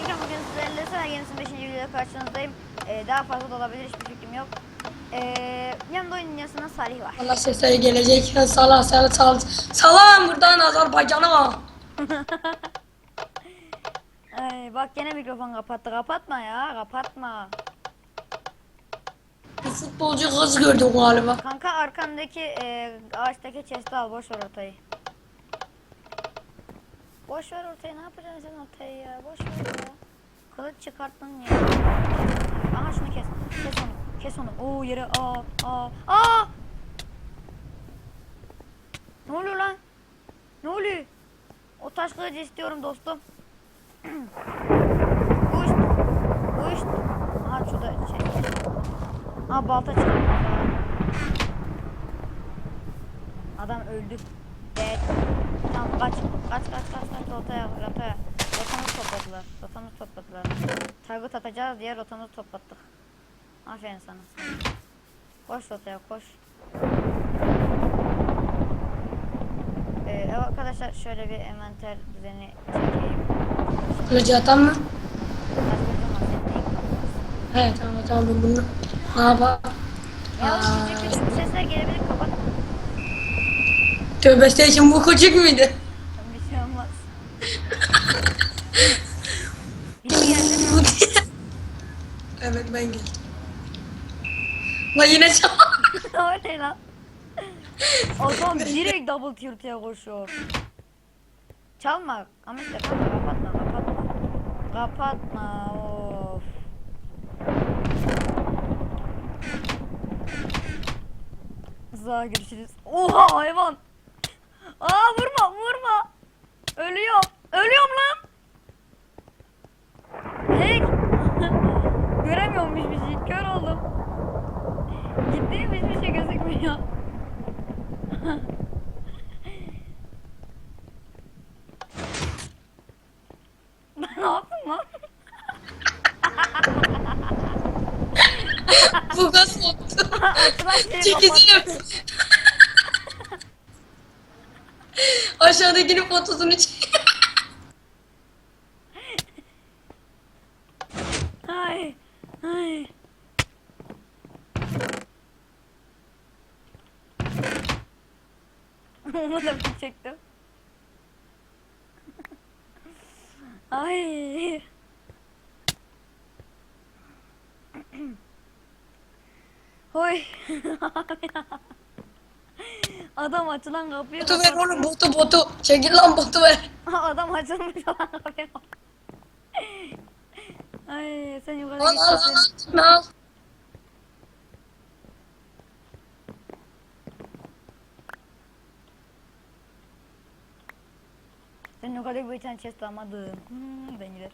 Minecraft bugün sizlerle sana Games'in 5. videoda karşınızdayım. Ee, daha fazla da olabilir hiçbir fikrim yok. Ee, yanımda oyun dünyasından Salih var. Allah sesleri gelecek. Salah salah sal. Salam buradan Azerbaycan'a. Ay, bak gene mikrofon kapattı. Kapatma ya kapatma. Bir futbolcu kız gördüm galiba. Kanka arkandaki e, ağaçtaki chest'i al boş ver ortayı. Boş ver ortayı ne yapacaksın sen ortayı ya boş ver ya. Kılıç çıkarttın ya. Aha şunu kes. Kes onu. Kes onu. Oo yere aa aa aa. Ne oluyor lan? Ne oluyor? O taş kılıcı istiyorum dostum. Uç. Uç. Aha şurada şey. Aa balta çıktı. Adam öldü. Tamam kaç. Kaç kaç kaç kaç rotaya rotaya. Rotamızı topladılar. Rotamızı topladılar. Target atacağız diye rotamızı toplattık. Aferin sana. Koş rotaya koş. Ee, evet arkadaşlar şöyle bir envanter düzeni çekeyim. Kılıcı atan mı? Senin He tamam tamam bunu. Ne yapalım? Ya küçük sesler gelebilir. Tövbe station bu küçük müydü? Bir şey olmaz. Biri geldi. evet ben geldim. Lan yine çal. o ne lan? Adam direkt double tilt'e koşuyor. Çalma. Ama işte kanka kapatma kapatma. Kapatma of. Zağa görüşürüz. Oha hayvan. Aa vurma vurma. Ölüyorum. Ölüyorum lan. Hey. Göremiyorum hiçbir şey. Kör oldum. Ciddiyim hiçbir şey gözükmüyor. ben ne yaptım lan? bu gaz oldu. Açılan Aşağıdakinin fotosunu çek. Ay. Ay. Onu da bir çektim. Ay. Hoy. Adam açılan kapıyı Botu ver kapattı. oğlum botu botu. Çekil lan botu ver. Adam açılmış olan kapıyı. Ay sen yukarı Al al al gitmesin. al. al. Sen yukarıda bir tane chest almadın. Hmm, ben gider.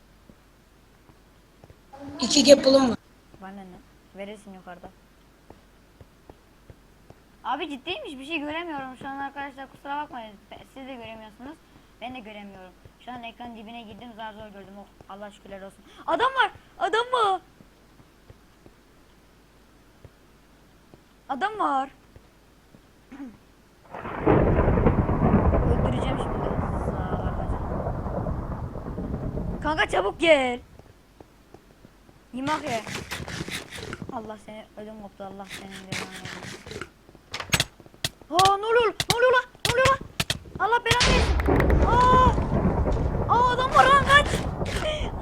İki gapılım var. Bana ne? Verirsin yukarıda. Abi ciddiymiş bir şey göremiyorum. Şu an arkadaşlar kusura bakmayın. Siz de göremiyorsunuz. Ben de göremiyorum. Şu an ekran dibine girdim zar zor gördüm. Oh Allah şükürler olsun. Adam var adam var. Adam var. Öldüreceğim şimdi. Kanka çabuk gel. Yemek ye. Allah seni ödüm koptu. Allah senin de Aa ne oluyor? Ne oluyor lan? Ne oluyor lan? Allah belanı versin. Aa! Aa adam var lan kaç.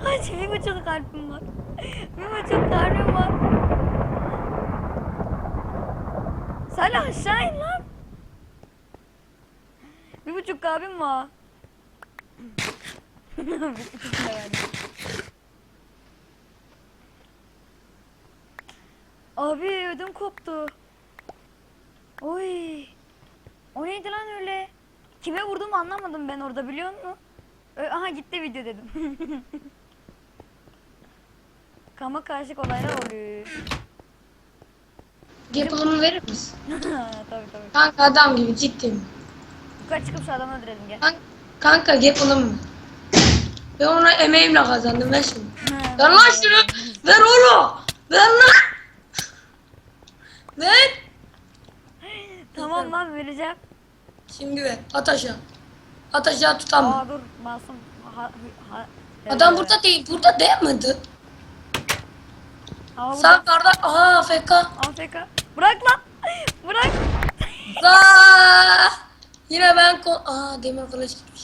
Kaç bir buçuk kalbim var. Bir buçuk kalbim var. Salih aşağı in lan. Bir buçuk kalbim var. Abi ödüm koptu. Oy. O neydi lan öyle? Kime vurduğumu anlamadım ben orada biliyor musun? Ö- Aha gitti video dedim. Kama karışık olaylar oluyor. Gapılımı verir misin? tabii tabii. Kanka adam gibi ciddiyim. Yukarı çıkıp şu adamı öldürelim gel. Kanka, kanka gapılım mı? Ben ona emeğimle kazandım ver şimdi. Ha, Ver lan şunu. Ver oğlum. Ver lan. Ver. Tamam lan vereceğim. Şimdi ver. At aşağı. At aşağı. Aa dur masum. Ha, ha, Adam burada değil. Burada değil miydi? Aa, Sağ karda. Aha AFK. AFK. Bırak lan. Bırak. Vaa! Yine ben ko... Aa demir kılıç gitmiş.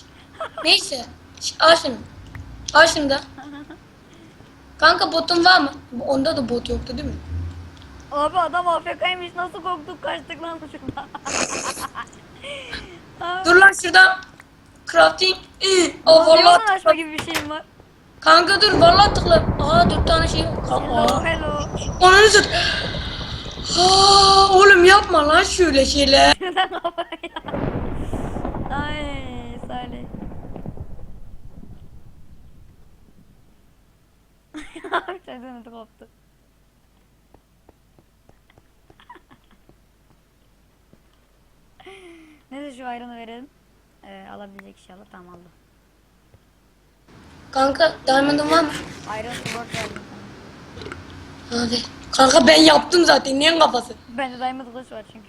Neyse. Ş- Al şunu. Al şunu da. Kanka botun var mı? Onda da bot yoktu değil mi? Abi adam AFK'ymış. Nasıl korktuk kaçtık lan şuradan. Dur lan şuradan. Crafting. Ih, Yoldan vallahi açma gibi bir şeyim var. Kanka dur vallahi tıkla. Aa dört tane şey. Kanka. Hello hello. Ananı sat. Aa, oğlum yapma lan şöyle şeyler. Neden kafaya? Ay Salih. Abi çocuğun ödü koptu. Neyse şu ayranı verelim. Ee, alabilecek inşallah tamam aldı. Kanka diamond'ın var mı? Ayran support verdim. Hadi. Kanka ben yaptım zaten. Niye kafası? Bende diamond kılıç var çünkü.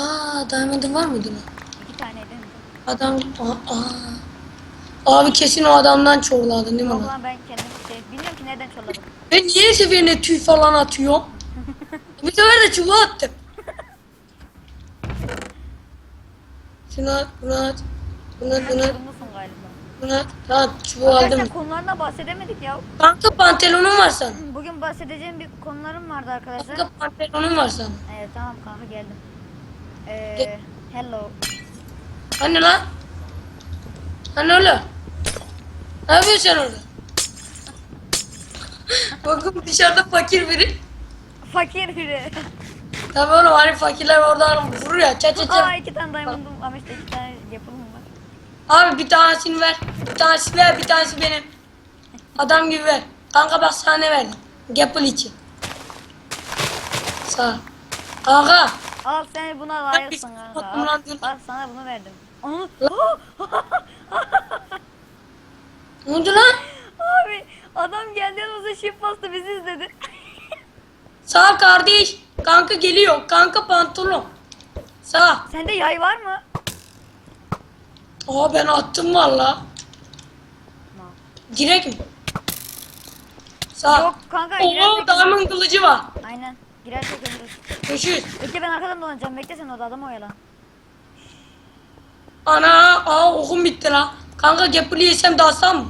Aa diamond'ın var mıydı lan? İki tane değil mi? Adam aa, aa. Abi kesin o adamdan çorladın değil mi O lan? ben kendim şey bilmiyorum ki nereden çolladım. Ben niye seferinde tüy falan atıyorum? Bir sefer de çubuğu attım. Şunu at, bunu at. Bunu at, bunu at, sorumlusun galiba. bunu at. Tamam çubuğu aldım. Arkadaşlar konularına bahsedemedik ya. Kanka pantolonun var sana. Bugün bahsedeceğim bir konularım vardı arkadaşlar. Kanka pantolonun var sana. Evet tamam kanka geldim. Ee, hello. Hani lan? Hani öyle? Ne yapıyorsun sen orada? Bakın dışarıda fakir biri. Fakir biri. Tabii oğlum hani fakirler oradan vurur ya çat çat Aa çat. iki tane diamond'um ama işte iki tane yapılım var. Abi bir tanesini ver. Bir tanesi ver bir tanesi benim. Adam gibi ver. Kanka bak sana ne verdim. Gapple için. Sağ ol. Kanka. Al sen buna layıksın bir kanka. korktum Al, bak sana bunu verdim. Onu... Ne oldu lan? Abi adam geldi yanımıza shift bastı bizi izledi. Sağ kardeş. Kanka geliyor. Kanka pantolon. Sağ. Sende yay var mı? Aa ben attım valla. Direkt mi? Sağ. Yok kanka Oo girersek diamond kılıcı var. Aynen. Girersek ölürüz. Görüşürüz. Bekle ben arkadan dolanacağım. Bekle sen orada adam oyalan. Ana aa okum bitti la. Kanka gapple yesem dalsam mı?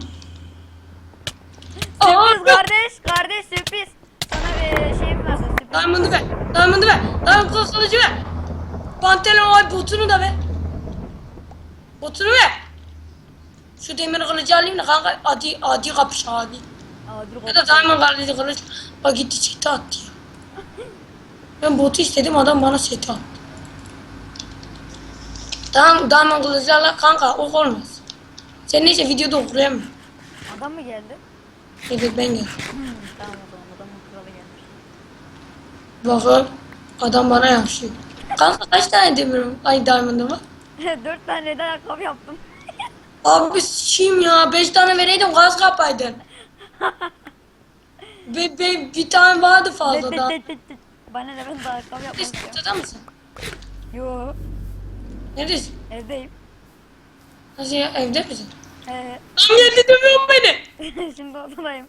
Aa, Sürpriz kardeş. Kardeş sürpriz. Sana bir sürpriz. Diamond'ı ver. Diamond'ı ver. Diamond kılıcı ver. Pantolon ay botunu da ver. Botunu ver. Şu demir kılıcı alayım da kanka adi adi kapış adi. Ya da diamond kılıcı kılıç. Bak gitti çıktı attı ya. Ben botu istedim adam bana seti attı. Tamam diamond kılıcıyla kanka ok olmaz. Sen neyse videoda okuyamam. Adam mı geldi? Evet ben geldim. Hmm, tamam o zaman adamın kralı gelmiş. Bakın adam bana yapışıyor. Kanka kaç tane demirim? Ay diamond'ım var. Dört tane neden ayakkabı yaptım. Abi şim ya. Beş tane vereydim gaz kapaydın. be, be, bir tane vardı fazla da. Bana ne ben de ayakkabı yapmak Neredesin? Çatıda mısın? Yo Neredesin? evdeyim. Nasıl ya? Evde misin? Ee, Tam geldi demiyorum beni. şimdi odadayım.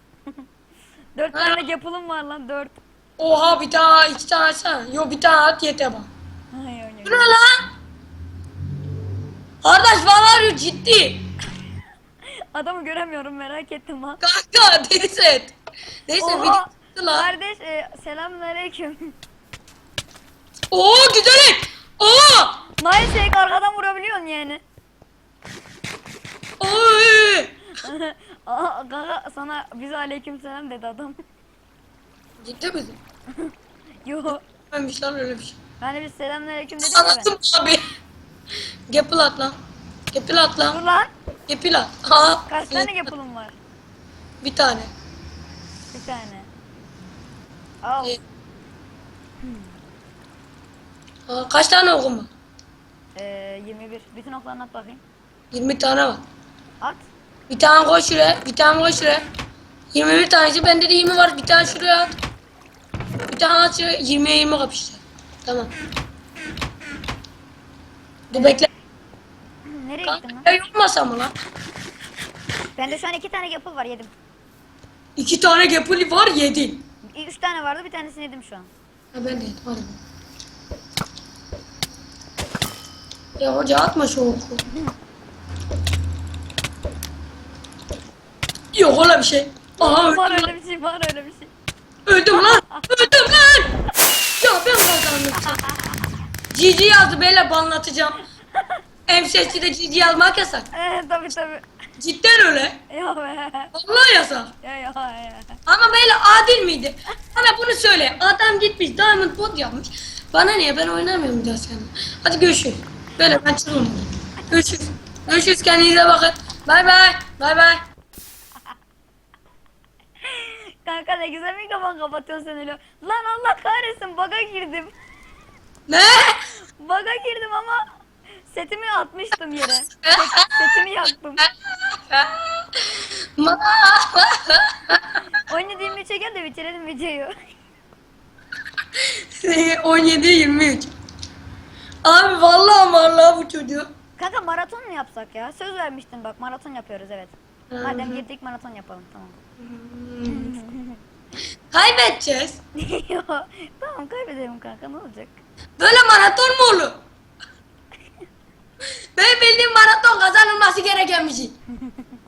Dört Ha. tane yapılım var lan dört. Oha bir tane iki tane sen. Yok bir tane at yeter bak. Ay, ay, ay. Bu ne lan? Kardeş var ya ciddi. Adamı göremiyorum merak ettim lan. Kanka et. Neyse Oha! video çıktı lan. Kardeş e, selamünaleyküm. Oo güzel. Oo. Nice shake arkadan vurabiliyorsun yani. Oy. Aa, kanka sana bize aleyküm selam dedi adam. Ciddi misin? Yo. Bir şey öyle bir şey. Hani biz selamünaleyküm dedik ya ben. Anlattım abi. Gapple at lan. Gapple at Dur lan. lan. Gapple at. Ha. Kaç tane yapılım var? Bir tane. Bir tane. Al. Ee, Ha, kaç tane okum var? Ee, 21. Bütün oklarını at bakayım. 20 tane var. At. Bir tane koy şuraya. Bir tane koy şuraya. 21 tanesi. Bende de 20 var. Bir tane şuraya at. Tane at şuraya. 20'ye 20 kapıştı. Tamam. Dur bekle. Nereye gittin lan? Kanka yormasam mı lan? Bende şu an iki tane yapıl var yedim. İki tane gapuli var yedin. Üç tane vardı bir tanesini yedim şu an. Ha ben de yedim hadi. Ya hoca atma şu oku. Yok öyle bir şey. Aha Var öldüm lan. öyle bir şey var öyle bir şey. Öldüm lan. Öldüm lan. Ya ben kazandım. Cici yazdı beyler banlatacağım. MSS'de Cici yazmak yasak. Ee, tabii tabii. Cidden öyle. Ya be. Vallahi yasak. Ya ya ya. Ama böyle adil miydi? Bana bunu söyle. Adam gitmiş Diamond Bot yapmış. Bana niye ben oynamıyorum biraz seninle. Hadi görüşürüz. Böyle ben çıkıyorum. Görüşürüz. Görüşürüz kendinize bakın. Bay bay. Bay bay. Kanka ne güzel mikrofon kapatıyorsun sen öyle. Lan Allah kahretsin baga girdim. Ne? Baga girdim ama setimi atmıştım yere. Set- setimi yaktım. Ma- Oynadığımı çeker de bitirelim videoyu. 17 23. Abi vallahi vallahi bu çocuğu. Kanka maraton mu yapsak ya? Söz vermiştin bak maraton yapıyoruz evet. Madem girdik maraton yapalım tamam. Kaybedeceğiz. tamam kaybedelim kanka ne olacak? Böyle maraton mu olur? Ben bildiğim maraton kazanılması gereken bir şey.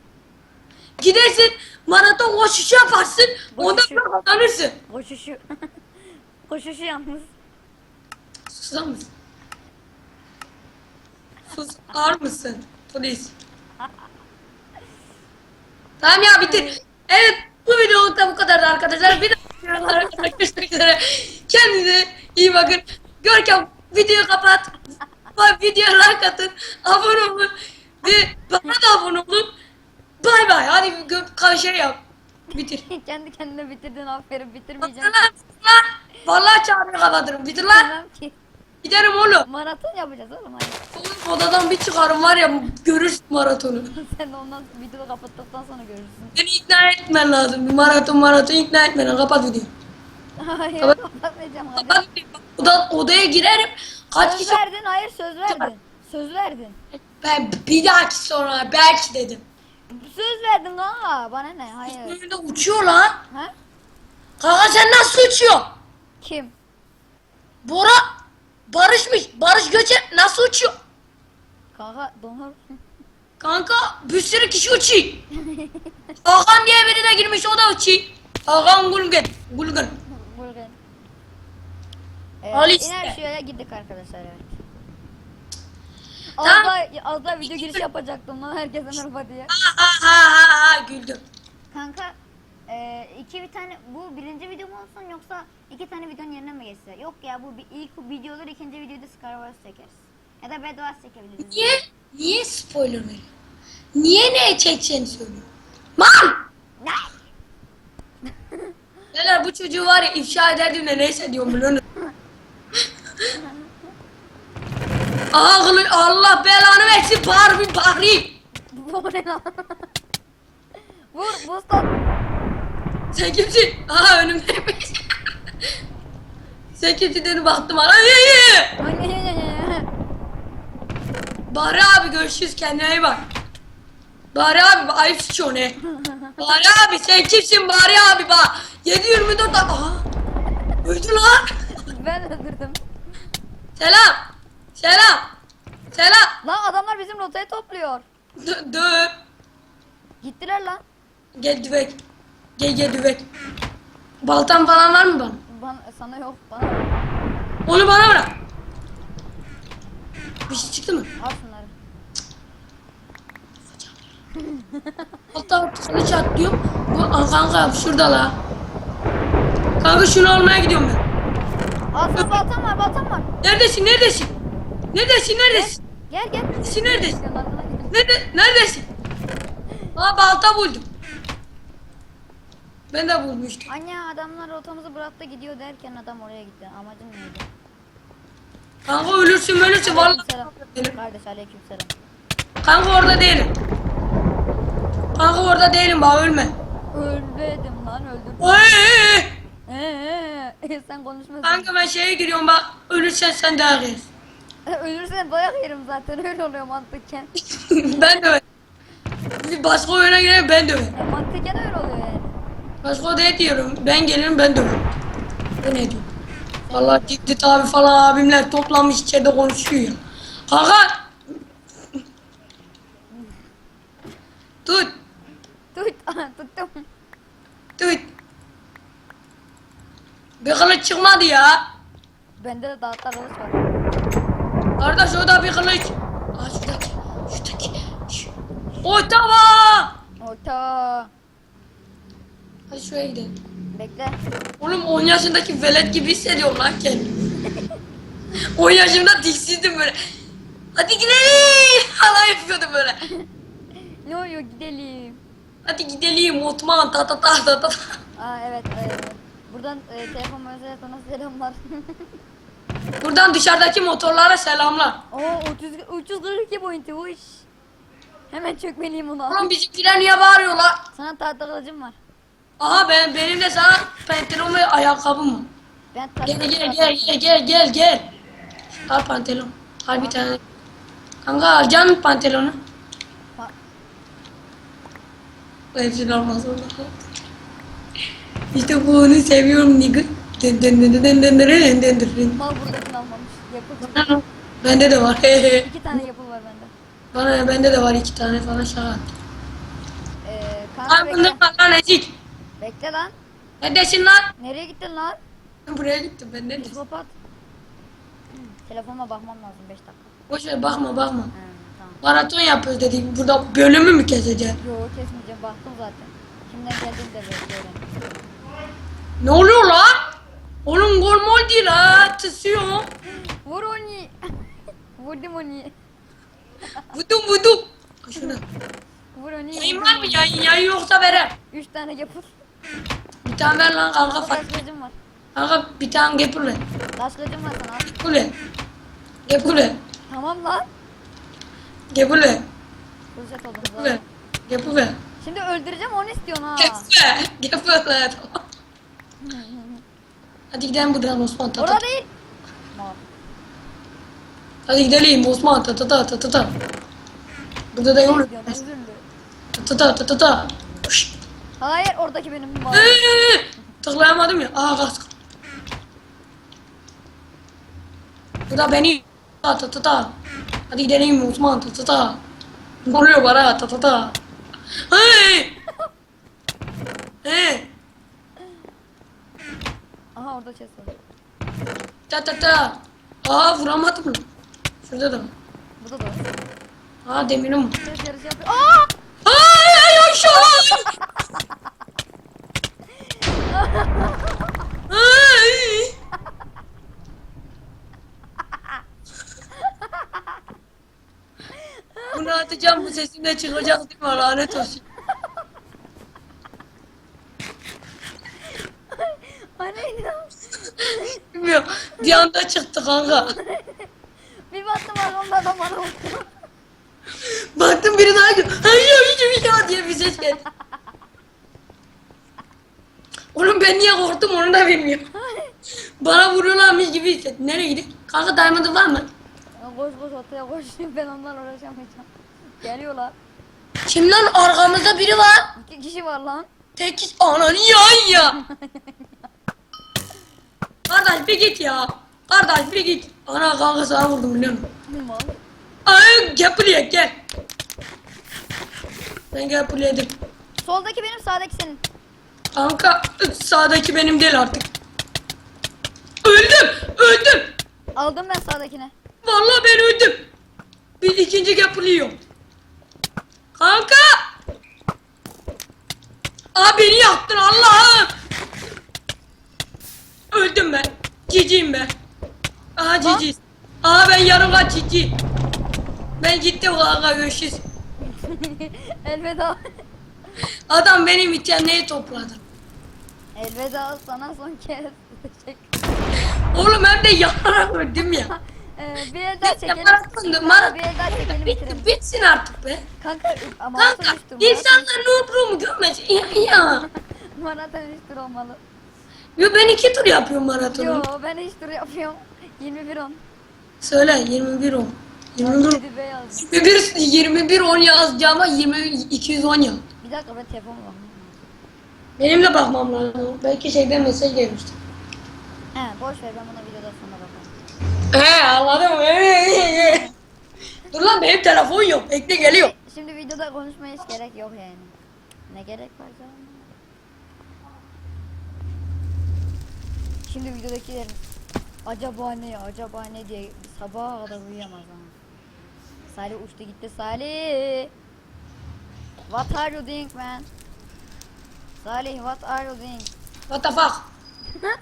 Gidersin maraton koşuşu yaparsın ondan Koşuşu. sonra kazanırsın. Koşuşu. Koşuşu yalnız. Susar mısın? Sus ağır mısın? Polis. tamam ya bitir. Evet bu videoluk da bu kadardı arkadaşlar. Bir daha görüşmek üzere. Kendinize iyi bakın. Görkem videoyu kapat. Videoya like atın. Abone olun. Ve bana da abone olun. Bay bay. Hadi gö- şey yap. Bitir. Kendi kendine bitirdin aferin bitirmeyeceğim. lan. Vallahi çağrıyı kapatırım. Bitir lan. Tamam ki. Giderim oğlum. Maraton yapacağız oğlum hadi. Oğlum odadan bir çıkarım var ya görürsün maratonu. Sen de ondan videoyu kapattıktan sonra görürsün. Beni ikna etmen lazım. Bir maraton maraton ikna etmen. Kapat videoyu. Hayır kapatmayacağım hadi. Kapat videoyu. Oda, odaya girerim. Kaç Söz kişi... verdin hayır söz verdin. Söz verdin. Ben bir dahaki sonra belki dedim. Söz verdin kanka bana ne hayır. Önünde uçuyor lan. Ha? Kanka sen nasıl uçuyor? Kim? Bora barışmış. Barış Göçe nasıl uçuyor? Kanka donur. Kanka bir sürü kişi uçuyor. Hakan diye biri de girmiş o da uçuyor. Hakan Gulgen. Gulgen. Bulgar. Ee, Al işte. iner şuraya gittik arkadaşlar evet. Az Tamam. daha, az daha video girişi yapacaktım lan herkese merhaba diye. Ha ha ha ha güldüm. Kanka e, iki bir tane bu birinci video mu olsun yoksa iki tane videonun yerine mi geçse? Yok ya bu bir, ilk video olur ikinci videoda Scar Wars çekeriz. Ya da Bed Wars çekebiliriz. Niye? Niye spoiler veriyor? Niye ne çekeceğini söylüyor? Mal! Ne? Neler bu çocuğu var ya ifşa ederdim de neyse diyorum biliyor musun? Kılı- Allah belanı versin bağır bir bağırayım. Bu ne lan? Vur Boston. Sen kimsin? Aha önümdeymiş. Sen kimsin dedi baktım ay. Bahri abi görüşürüz kendine iyi bak. Bahri abi ayıp sıçıyor ne? Bahri abi sen kimsin Bahri abi bak. 724 Aha. Öldü lan. Ben öldürdüm. Selam. Selam. Selam. Lan adamlar bizim rotayı topluyor. Dö. Gittiler lan. Gel düvek. Gel gel düvek. Baltan falan var mı bana? Bana, sana yok bana. Onu bana bırak. Bir şey çıktı mı? Al şunları. Hatta kılıç atlıyorum. Bu Aa, kanka şurada la. Kanka şunu almaya gidiyorum ben. Al sana baltam var baltam var. Neredesin? Neredesin? Neredesin? Neredesin? Gel gel. Neredesin? Neredesin? Nerede? Neredesin? Aa balta buldum. Ben de bulmuştum. Anne adamlar rotamızı bıraktı gidiyor derken adam oraya gitti. Amacın neydi? Kanka ölürsün ölürsün vallahi. Değilim. Kardeş aleykümselam. Kanka orada değilim. Kanka orada değilim bak ölme. Öldüm lan öldüm. Oy! Ee, ee, sen konuşma. Kanka ben şeye giriyorum bak ölürsen sen daha gelirsin. Ölürsen dayak yerim zaten öyle oluyor mantıken. ben de öyle. başka oyuna girelim ben döverim. E, mantıken öyle oluyor yani. Başka odaya diyorum. Ben gelirim ben döverim. Bu ne diyor? Valla Diktit abi falan abimler toplanmış içeride konuşuyor ya. Kanka! Tut! Tut. Tuttum. Tut! Bir kılıç çıkmadı ya. Bende de dağıtlar kılıç var. Kardeş o da bir kılıç. Aa şuradaki. Şuradaki. Şu. Orta. Hadi şuraya gidelim. Bekle. Oğlum 10 yaşındaki velet gibi hissediyorum lan kendimi. 10 yaşımda diksizdim böyle. Hadi gidelim. Hala yapıyordum böyle. Ne oluyor gidelim. Hadi gidelim Osman ta ta ta ta ta. Aa evet. E, buradan e, telefon mesajı sana selamlar. Buradan dışarıdaki motorlara selamlar. Oo 30 342 pointi bu iş. Hemen çökmeliyim ona. Oğlum bizimkiler niye bağırıyorlar? Sana tahta kılıcım var. Aha ben benim de sana pantolon ve ayakkabım var. Ben tahta Gel gel gel gel gel gel gel. Al pantolon. Al bir tane. Kanka alacaksın mı pantolonu? Pa- Hepsini almaz onlar. İşte bunu seviyorum nigga. Dın dın dın dın dın dın dın dın dın. Mal buradakini almamış. Yapıldı. Bende de var. İki tane yapıl var bende. Bana bende de var iki tane falan şaka. Ee, kanka Lan bekle. bundan var lan ezik. Bekle lan. Neredesin lan? Nereye gittin lan? Buraya gittim ben ne Psikopat. Hmm, Telefonuma bakmam lazım 5 dakika. Boş ver bakma bakma. Hmm, tamam. Maraton yapıyoruz dedik. Burada bölümü mü keseceğiz? Yo kesmeyeceğim baktım zaten. Kimden geldiğini de öğrendim. Ne oluyor lan? Oğlum gol mol değil ha. Tısıyor. Vur onu. Vurdum onu. Vudum vudum. Şuna. Vur onu. Yayın var mı yayın? Yayın yoksa verem. 3 tane yapıl. Tane ver lan kanka. Fat- kılıcım var. Kanka bir tane gepule. Taş kılıcım var sana. Gepule. Gepule. Tamam lan. Gepule. Fırsat oldum Gepule. Gepule. Şimdi öldüreceğim onu istiyorsun ha. Gepule. Gepule. Hadi gidelim buradan Osman. Ta, ta. Orada değil. Mal. Hadi gidelim Osman. Ta ta ta ta ta ta. Burada da yol. Üzüldü. Ta ta ta ta ta. Hayır oradaki benim mal. Tıklayamadım ya. Aa kask. Bu da beni. Ta ta ta ta. Hadi gidelim Osman. Ta ta ta. Ne oluyor bana? Ta ta ta. Hey! Hey! Aha orada chest var. Ta ta ta. Aa vuramadım. Şurada da. Burada da. Aa demirim. Chest yarışı yapıyor. Aa! Ay ay aşağı. Ay. Bunu atacağım bu sesimle çıkacak değil mi? Lanet olsun. Bilmiyorum. Bir anda çıktı kanka. Bir baktım arkamda adam bana. Baktım biri daha geliyor. Ay ay ay ay diye bir ses geldi. Oğlum ben niye korktum onu da bilmiyorum. Bana vuruyorlarmış gibi hissettim. Nereye gideyim? Kanka diamond'ın var mı? Koş koş ortaya koş. Ben onlarla uğraşamayacağım. Geliyorlar. Kim lan arkamızda biri var. İki kişi var lan. Tek ananı yan ya. Kardeş bir git ya. Kardeş bir git. Ana kanka sana vurdum biliyor musun? Ay gel buraya gel. Ben gel buraya dedim. Soldaki benim sağdaki senin. Kanka sağdaki benim değil artık. Öldüm öldüm. Aldım ben sağdakine. Vallahi ben öldüm. Bir ikinci yapılıyor. Kanka. Aa beni yaktın Allah'ım. Öldüm ben. Ciciyim ben. Aha cici. Aha ben yarım kaç cici. Ben gittim kanka görüşürüz. Elveda. Adam benim için neyi topladı? Elveda sana son kez. Oğlum hem de yanarak öldüm ya. Ee, bir el daha çekelim. maratondu maraton. Bir el daha çekelim Bitti, bitirelim. bitsin artık be. Kanka ama Kanka maraton üstü. insanlar noob görmez. Ya, ya. Maraton üstü olmalı. Yo ben iki tur yapıyorum maratonu. Yo ben hiç tur yapıyorum. 21 10. Söyle 21 ol. 21, Dedi beyaz. 21, 21 10 yazacağıma 20 210 yaz. Bir dakika ben telefon var. Benim de bakmam lazım. Belki şeyden mesaj gelmiştir. He boş ver ben buna videoda sonra bakarım. He anladım. Dur lan benim telefon yok. Bekle geliyor. Şimdi videoda konuşmaya hiç gerek yok yani. Ne gerek var canım? Şimdi videodakilerin acaba ne acaba ne diye sabaha kadar uyuyamaz ha. Salih uçtu gitti Salih. What are you doing man? Salih what are you doing? What the fuck?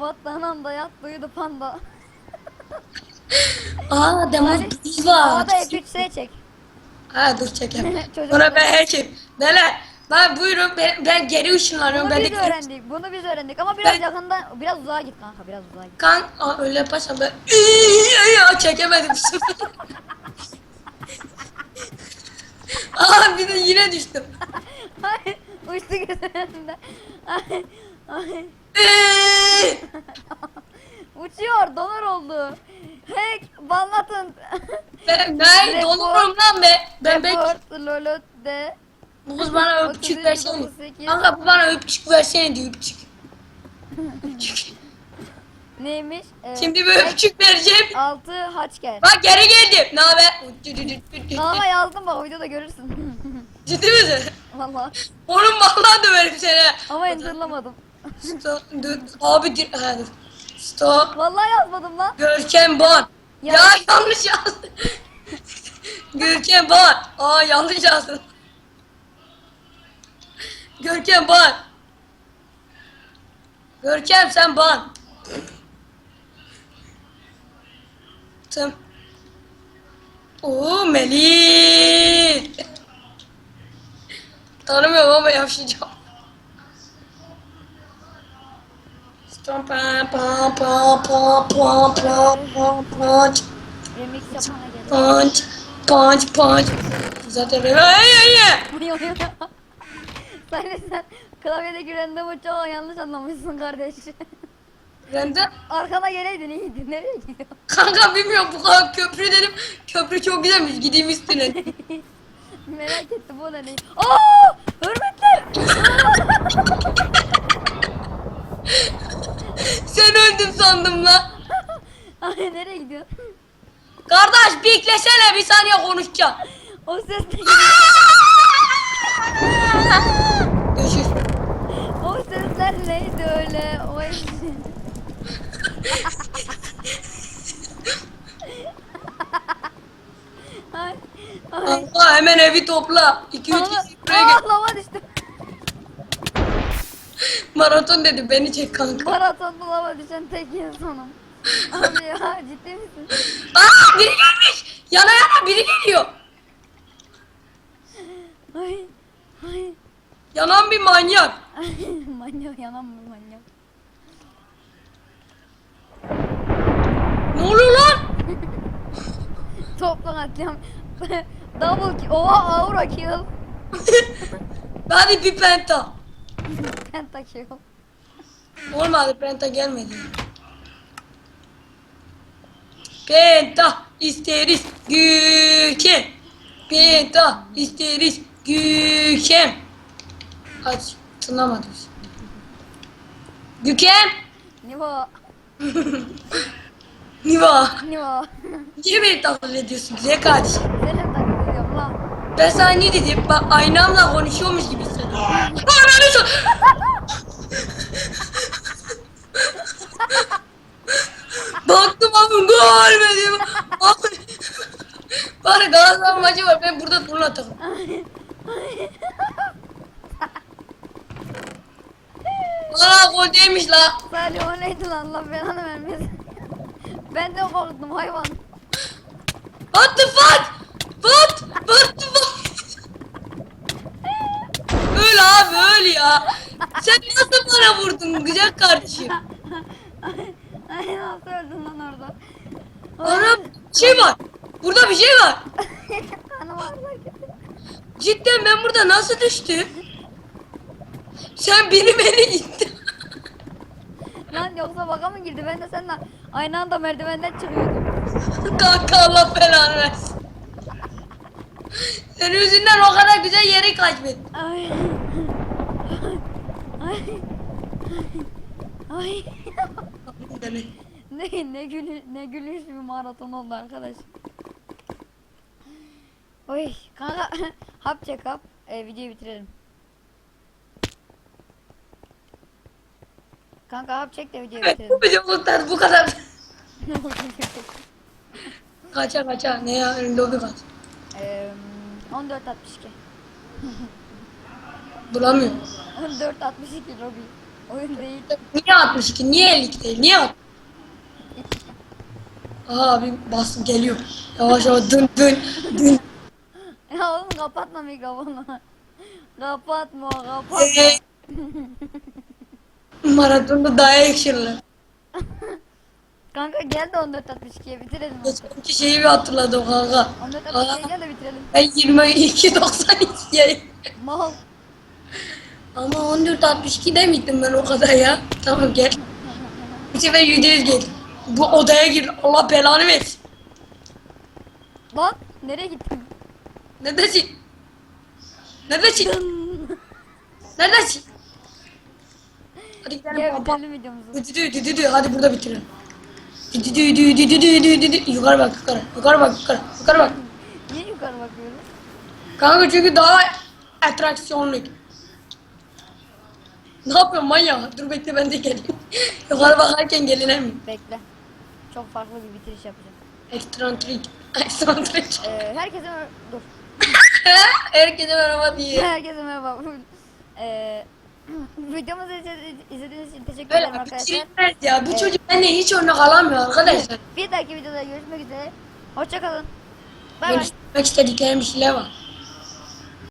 what anam da yat uyudu panda. Aa Salih, buz var. Havada F3S çek. Ha dur çekeyim. Çocuk- Ona ben her şey. Beyler ben buyurun ben, ben geri ışınlanıyorum. Bunu Ben biz de öğrendik. Bunu biz öğrendik ama biraz Ben- yakından biraz uzağa git kanka biraz uzağa git. kan Aa, öyle yaparsam ben çekemedim sefer. Aa bir de yine düştüm. Ay, uçtu gözümden. Ay, ay. Uçuyor, donar oldu. Hack, banlatın. ben, ben donurum lan be. Ben ben Report, lolot de. bu kız bana öpücük 33, versene. 38. Kanka bu bana öpücük versene diyor öpücük. Neymiş? Ee, Şimdi bir öpücük vereceğim. Altı haçker. Bak geri geldim. Ne haber? Ama yazdım bak videoda görürsün. Ciddi misin? Vallahi. Oğlum vallahi döverim seni. Ama enterlamadım. Stop. Abi. Ha, dur. Stop. Vallahi yazmadım lan. Görkem Ban. Ya- Ya, yanlış yazdım. Görkem Ban. Aa yanlış yazdım. Görkem Ban. Görkem sen ban çıktım. Oo Melih. Tanımıyorum ama yavşayacağım. Pam pam pam pam pam pam pam pam Punch, punch, punch. Zaten böyle ay ay ay. Sen sen klavyede gülen de bu çok yanlış anlamışsın kardeş. Ben de Arkana geleydin iyiydi. Nereye gidiyorsun? kanka bilmiyorum bu kadar köprü dedim. Köprü çok güzelmiş gideyim üstüne. Merak ettim bu da ne? Aa! Hürmetler! Sen öldün sandım lan. Ay nereye gidiyorsun? Kardeş beklesene bir saniye konuşacağım. O ses ne? Görüşürüz. O sesler neydi öyle? O Ay, ay. Kanka hemen evi topla. 2-3 Ama, kişi buraya gel. lava düştü. Maraton dedi beni çek kanka. Maratonda lava düşen tek insanım. Abi ya ciddi misin? Aa biri gelmiş. Yana yana biri geliyor. Ay, ay. Yanan bir manyak. Manyak yanan mı manyak? Ne oluyor lan? Toplan atlayam. Double kill. Oha aura kill. Hadi bir penta. Penta kill. Olmadı penta gelmedi. Penta isteriz Gülkem. Penta isteriz Gülkem. Aç tınlamadı. Gülkem. Niva. Niva. Niva. Niye beni taklit ediyorsun güzel kardeşim? Senin ediyorum lan. Ben sana ne dedim? Bak aynamla konuşuyormuş gibi hissediyorum. Ananı sa- Baktım ama görmedim. Abi. Bari Galatasaray maçı var ben burada turla takım. Aa gol değilmiş la. Salih o neydi lan Allah belanı vermesin. Ben de korktum hayvan. What the fuck? What? What the fuck? öyle abi öyle ya. Sen nasıl bana vurdun güzel kardeşim? Ay nasıl öldün lan orada? Ana bir şey var. Burada bir şey var. Cidden ben burada nasıl düştüm? Sen biri beni ittin. Lan yoksa baka mı girdi? Ben de seninle aynı anda merdivenden çıkıyordum. Kanka Allah belanı versin. Senin yüzünden o kadar güzel yeri kaybettim. Ay. Ay. Ay. ne ne gülü ne gülüş bir maraton oldu arkadaş. Oy kanka hap çek hap. Ee, videoyu bitirelim. Kanka hap çek de videoyu bitirelim. bu videomuzdan bu kadar. Kaça kaça ne ya bir kaç. Eee 14.62 Bulamıyorum. 14.62 Robi. Oyun değil. Niye 62? Niye 50 değil? Niye 60? Aha abi bastım geliyor. Yavaş yavaş dın dın dın. Ya oğlum kapatma mikrofonu. kapatma kapatma. Maratonda daha yakışırlar. Kanka gel de 14.62'ye bitirelim. Geçenki şeyi bir hatırladım kanka. 14.62'ye gel de bitirelim. Ben 22.92'ye Mal. Ama 14.62 demiştim ben o kadar ya. Tamam gel. Bu sefer %100 gel. Bu odaya gir. Allah belanı versin. Lan nereye gittin? Neredesin? Neredesin? Neredesin? Hadi gidelim Gel bitirelim videomuzu. Düdü düdü düdü hadi burada bitirelim. Düdü düdü düdü düdü düdü düdü yukarı bak yukarı yukarı bak yukarı yukarı bak. Niye yukarı bakıyorsun? Kanka çünkü daha atraksiyonlu. Ne yapıyorsun manyak? Dur bekle ben de geleyim. yukarı bakarken geliner mi? Bekle. Çok farklı bir bitiriş yapacağım. Ekstrantrik. Ekstrantrik. Ee, herkese mer- dur. Herkese merhaba diye. Herkese merhaba. Ee, videomuzu izledi- izlediğiniz için teşekkür Böyle ederim bir arkadaşlar. şey ya. Bu çocuk benden hiç örnek alamıyor arkadaşlar. Bir dahaki videoda görüşmek üzere. Hoşçakalın. Bay bay. Geliştirmek istediklerim bir şeyler var.